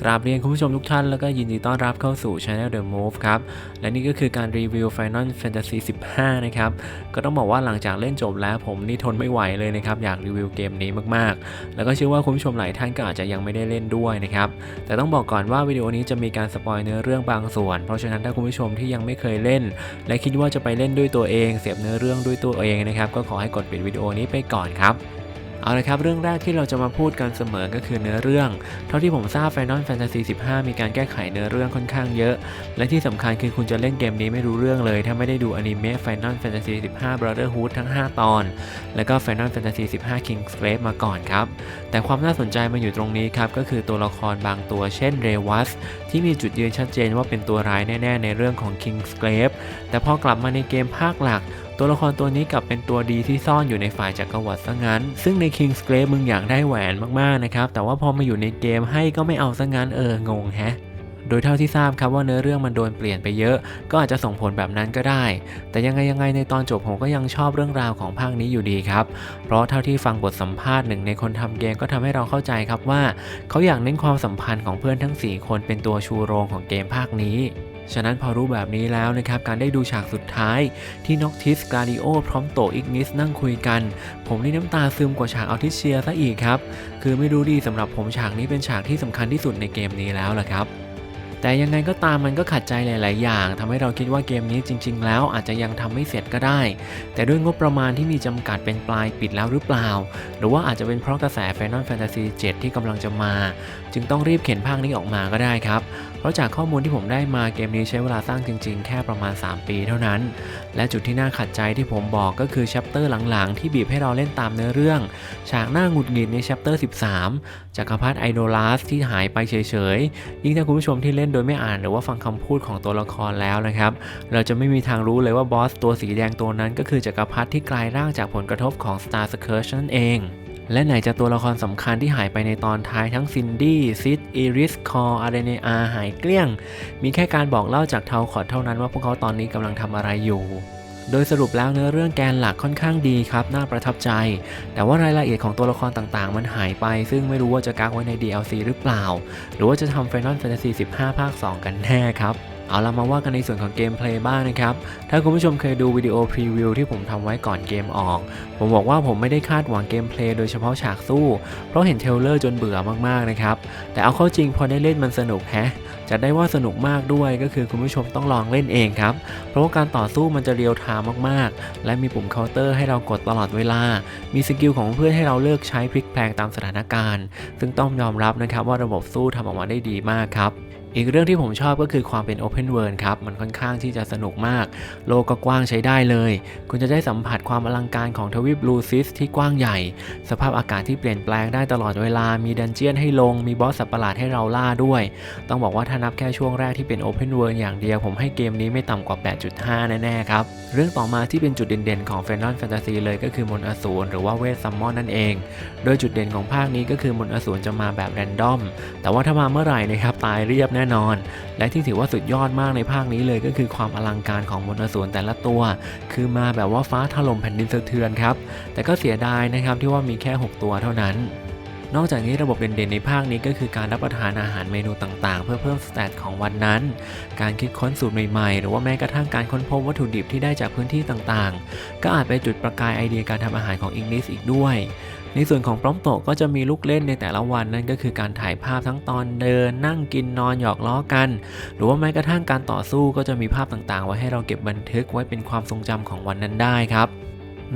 กราบเรียนคุณผู้ชมทุกท่านแล้วก็ยินดีต้อนรับเข้าสู่ Channel The Move ครับ และนี่ก็คือการรีวิว Final Fantasy 15 นะครับ ก็ต้องบอกว่าหลังจากเล่นจบแล้วผมนี่ทนไม่ไหวเลยนะครับ อยากรีวิวเกมนี้มากๆ แล้วก็เชื่อว่าคุณผู้ชมหลายท่านก็อาจจะยังไม่ได้เล่นด้วยนะครับ แต่ต้องบอกก่อนว่าวิดีโอนี้จะมีการสปอยเนื้อเรื่องบางส่วน เพราะฉะนั้นถ้าคุณผู้ชมที่ยังไม่เคยเล่น และคิดว่าจะไปเล่นด้วยตัวเอง เสียบเนื้อเรื่องด้วยตัวเองนะครับก็ขอให้กดปิดวิดีโอนี้ไปก่อนครับ เอาละครับ เรื่องแรกที่เราจะมาพูดกันเสมอก็คือเนื้อเรื่อง เท่าที่ผมทราบ Final Fantasy 15 มีการแก้ไขเนื้อเรื่องค่อนข้างเยอะ และที่สำคัญคือคุณจะเล่นเกมนี้ไม่รู้เรื่องเลย ถ้าไม่ได้ดูอนิเมะ Final Fantasy 15 Brotherhood ทั้ง 5 ตอน แล้วก็ Final Fantasy 15 King's Grave มาก่อนครับ แต่ความน่าสนใจมาอยู่ตรงนี้ครับ ก็คือตัวละครบางตัวเช่นเรวัสที่มีจุดยืนชัดเจนว่าเป็นตัวร้ายแน่ ๆ ในเรื่องของ King's Grave แต่พอกลับมาในเกมภาคหลัก ตัวละครตัวนี้กลับเป็นตัวดีที่ซ่อนอยู่ในฝ่ายจักรวรรดิซะงั้น ซึ่งใน King's Grave มึงอยากได้แหวนมากๆนะครับ แต่ว่าพอมาอยู่ในเกมให้ก็ไม่เอาซะงั้นเอองงแฮะโดยเท่าที่ทราบครับว่าเนื้อเรื่องมันโดนเปลี่ยนไปเยอะ ก็อาจจะส่งผลแบบนั้นก็ได้ แต่ยังไงยังไงในตอนจบผมก็ยังชอบเรื่องราวของภาคนี้อยู่ดีครับ เพราะเท่าที่ฟังบทสัมภาษณ์หนึ่งในคนทำเกมก็ทำให้เราเข้าใจครับว่า เขาอยากเน้นความสัมพันธ์ของเพื่อนทั้ง 4 คนเป็นตัวชูโรงของเกมภาคนี้ ฉะนั้นพอรู้แบบนี้แล้วนะครับ การได้ดูฉากสุดท้าย ที่น็อกทิสกาดิโอพร้อมโตอิกนิสนั่งคุยกัน ผมนี่น้ำตาซึมกว่าฉากอัลทิเชียซะอีกครับ คือไม่รู้ดีสำหรับผมฉากนี้เป็นฉากที่สำคัญที่สุดในเกมนี้แล้วล่ะครับแต่ยังไงก็ตามมันก็ขัดใจหลาย ๆ อย่างทำให้เราคิดว่าเกมนี้จริง ๆ แล้วอาจจะยังทำไม่เสร็จก็ได้ แต่ด้วยงบประมาณที่มีจำกัดเป็นปลายปิดแล้วหรือเปล่า หรือว่าอาจจะเป็นเพราะกระแส Final Fantasy 7 ที่กำลังจะมา จึงต้องรีบเข็นภาคนี้ออกมาก็ได้ครับ ราะจากข้อมูลที่ผมได้มาเกมนี้ใช้เวลาสร้างจริง ๆ แค่ประมาณ 3 ปีเท่านั้น และจุดที่น่าขัดใจที่ผมบอกก็คือแชปเตอร์หลังๆ ที่บีบให้เราเล่นตามเนื้อเรื่อง ฉากหน้าหงุดหงิดในแชปเตอร์ 13 จักรพรรดิไอโดลัสที่หายไปเฉยๆ ยิ่งถ้าคุณผู้ชมที่เล่นโดยไม่อ่านหรือว่าฟังคำพูดของตัวละครแล้วนะครับ เราจะไม่มีทางรู้เลยว่าบอสตัวสีแดงตัวนั้นก็คือจักรพรรดิที่กลายร่างจากผลกระทบของ Star Scourge นั่นเอง และไหนจะตัวละครสำคัญที่หายไปในตอนท้ายทั้งซินดี้ซิดอิริสคออาร์เดเนอาหายเกลี้ยง มีแค่การบอกเล่าจากเทาขอดเท่านั้นว่าพวกเขาตอนนี้กำลังทำอะไรอยู่โดยสรุปแล้วเนื้อเรื่องแกนหลักค่อนข้างดีครับ น่าประทับใจ แต่ว่ารายละเอียดของตัวละครต่างๆ มันหายไป ซึ่งไม่รู้ว่าจะกักไว้ใน DLC หรือเปล่า หรือว่าจะทำ Final Fantasy 15 ภาค 2 กันแน่ครับ เอาละมาว่ากันในส่วนของเกมเพลย์บ้างนะครับ ถ้าคุณผู้ชมเคยดูวิดีโอพรีวิวที่ผมทำไว้ก่อนเกมออก ผมบอกว่าผมไม่ได้คาดหวังเกมเพลย์โดยเฉพาะฉากสู้ เพราะเห็นเทลเลอร์จนเบื่อมากๆนะครับ แต่เอาเข้าจริงพอได้เล่นมันสนุกแฮะจะได้ว่าสนุกมากด้วยก็คือคุณผู้ชมต้องลองเล่นเองครับ เพราะว่าการต่อสู้มันจะเรียวไทม์มากๆ และมีปุ่มเคาน์เตอร์ให้เรากดตลอดเวลา มีสกิลของเพื่อนให้เราเลือกใช้พลิกแพลงตามสถานการณ์ ซึ่งต้องยอมรับนะครับว่าระบบสู้ทำออกมาได้ดีมากครับ อีกเรื่องที่ผมชอบก็คือความเป็น Open World ครับ มันค่อนข้างที่จะสนุกมาก โลกก็กว้างใช้ได้เลย คุณจะได้สัมผัสความอลังการของทวีปบลูซิสที่กว้างใหญ่ สภาพอากาศที่เปลี่ยนแปลงได้ตลอดเวลา มีดันเจียนให้ลง มีบอสสัตว์ประหลาดให้เราล่าด้วย ต้องบอกว่าถ้านับแค่ช่วงแรกที่เป็น Open World อย่างเดียว ผมให้เกมนี้ไม่ต่ำกว่า 8.5 แน่ๆครับ เรื่องต่อมาที่เป็นจุดเด่นๆของ Final Fantasy เลยก็คือมนต์อสูรหรือว่าเวทซัมมอนนั่นเอง โดยจุดเด่นของภาคนี้ก็คือมนต์อสูรจะมาแบบแรนดอม แต่ว่าถ้ามาเมื่อไหร่นะครับตายเรียบแน่นอน และที่ถือว่าสุดยอดมากในภาคนี้เลยก็คือความอลังการของมนอสูรแต่ละตัว คือมาแบบว่าฟ้าถล่มแผ่นดินสะเทือนครับ แต่ก็เสียดายนะครับที่ว่ามีแค่ 6 ตัวเท่านั้นนอกจากนี้ระบบเด่นๆในภาคนี้ก็คือการรับประทานอาหารเมนูต่างๆ เพื่อเพิ่มสเตตของวันนั้น การคิดค้นสูตรใหม่ๆ หรือว่าแม้กระทั่งการค้นพบวัตถุดิบที่ได้จากพื้นที่ต่างๆ ก็อาจไปนจุดประกายไอเดียการทำอาหารของอิงลิสอีกด้วย ในส่วนของพร้อมโตก็จะมีลูกเล่นในแต่ละวันนั่นก็คือการถ่ายภาพทั้งตอนเดิน นั่งกินนอนหยอกล้อกัน หรือว่าแม้กระทั่งการต่อสู้ก็จะมีภาพต่างๆ ไว้ให้เราเก็บบันทึกไว้เป็นความทรงจำของวันนั้นได้ครับ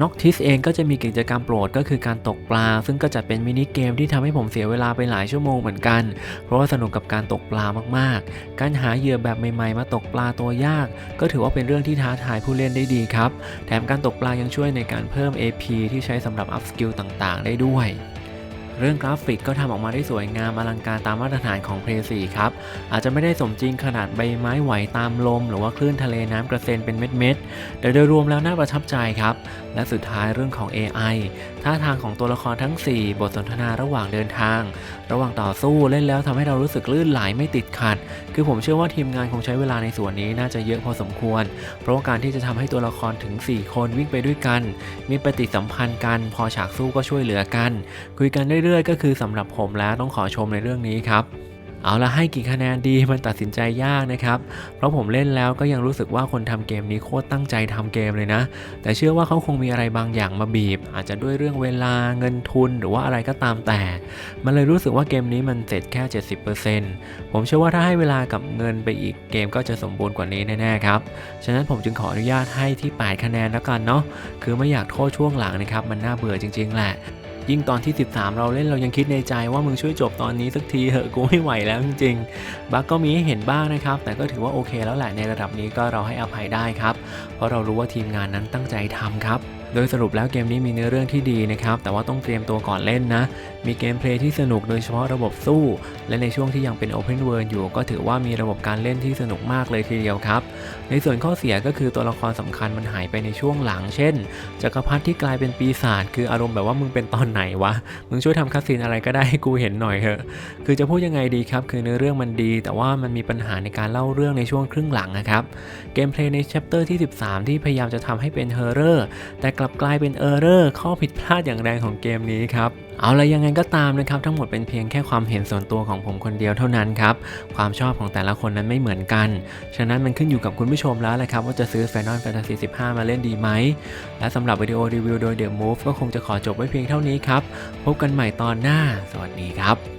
น็อกทิสเองก็จะมีกิจกรรมโปรดก็คือการตกปลา ซึ่งก็จัดเป็นมินิเกมที่ทำให้ผมเสียเวลาไปหลายชั่วโมงเหมือนกัน เพราะว่าสนุกกับการตกปลามากๆ การหาเหยื่อแบบใหม่ๆ มาตกปลาตัวยาก ก็ถือว่าเป็นเรื่องที่ท้าทายผู้เล่นได้ดีครับ แถมการตกปลายังช่วยในการเพิ่ม AP ที่ใช้สำหรับอัพสกิลต่างๆ ได้ด้วย เรื่องกราฟิกก็ทำออกมาได้สวยงามอลังการตามมาตรฐานของ Play 4ครับ อาจจะไม่ได้สมจริงขนาดใบไม้ไหวตามลม หรือว่าคลื่นทะเลน้ำกระเซ็นเป็นเม็ดๆ แต่โดยรวมแล้วน่าประทับใจครับ และสุดท้ายเรื่องของ AI ท่าทางของตัวละครทั้ง 4 บทสนทนาระหว่างเดินทาง ระหว่างต่อสู้เล่นแล้วทำให้เรารู้สึกลื่นไหลไม่ติดขัด คือผมเชื่อว่าทีมงานคงใช้เวลาในส่วนนี้น่าจะเยอะพอสมควร เพราะว่าการที่จะทำให้ตัวละครถึง 4 คนวิ่งไปด้วยกัน มีปฏิสัมพันธ์กัน พอฉากสู้ก็ช่วยเหลือกัน คุยกันเรื่อยๆ ก็คือสำหรับผมแล้วต้องขอชมในเรื่องนี้ครับเอาละให้กี่คะแนนดีมันตัดสินใจยากนะครับ เพราะผมเล่นแล้วก็ยังรู้สึกว่าคนทำเกมนี้โคตรตั้งใจทำเกมเลยนะ แต่เชื่อว่าเขาคงมีอะไรบางอย่างมาบีบ อาจจะด้วยเรื่องเวลาเงินทุนหรือว่าอะไรก็ตามแต่ มันเลยรู้สึกว่าเกมนี้มันเสร็จแค่ 70%ผมเชื่อว่าถ้าให้เวลากับเงินไปอีกเกมก็จะสมบูรณ์กว่านี้แน่ๆครับฉะนั้นผมจึงขออนุญาตให้ที่ 8 คะแนนแล้วกันเนาะคือไม่อยากโทษช่วงหลังนะครับมันน่าเบื่อจริงๆแหละ ยิ่งตอนที่ 13 เราเล่นเรายังคิดในใจว่ามึงช่วยจบตอนนี้สักทีเหอะกูไม่ไหวแล้วจริงๆบั๊กก็มีให้เห็นบ้างนะครับ แต่ก็ถือว่าโอเคแล้วแหละในระดับนี้ก็เราให้อภัยได้ครับ เพราะเรารู้ว่าทีมงานนั้นตั้งใจทำครับ โดยสรุปแล้วเกมนี้มีเนื้อเรื่องที่ดีนะครับ แต่ว่าต้องเตรียมตัวก่อนเล่นนะ มีเกมเพลย์ที่สนุกโดยเฉพาะระบบสู้ และในช่วงที่ยังเป็น Open World อยู่ ก็ถือว่ามีระบบการเล่นที่สนุกมากเลยทีเดียวครับ ในส่วนข้อเสียก็คือตัวละครสำคัญมันหายไปในช่วงหลัง เช่นจักรพรรดิที่กลายเป็นปีศาจคืออารมณ์แบบว่ามึงเป็นตอนไหนวะ มึงช่วยทำคัสซีนอะไรก็ได้ให้กูเห็นหน่อยเถอะ คือจะพูดยังไงดีครับ คือเนื้อเรื่องมันดี แต่ว่ามันมีปัญหาในการเล่าเรื่องในช่วงครึ่งหลังนะครับ เกมเพลย์ในแชปเตอร์ที่ 13 ที่พยายามจะทำให้เป็นเฮอร์เรอร์แต่กลับกลายเป็นเออร์เรอร์ข้อผิดพลาดอย่างแรงของเกมนี้ครับเอาละยังไงก็ตามนะครับทั้งหมดเป็นเพียงแค่ความเห็นส่วนตัวของผมคนเดียวเท่านั้นครับความชอบของแต่ละคนนั้นไม่เหมือนกัน ฉะนั้นมันขึ้นอยู่กับคุณผู้ชมแล้วแหละครับว่าจะซื้อ Final Fantasy 15 มาเล่นดีไหม และสำหรับวิดีโอรีวิวโดย The Move ก็คงจะขอจบไว้เพียงเท่านี้ครับ พบกันใหม่ตอนหน้า สวัสดีครับ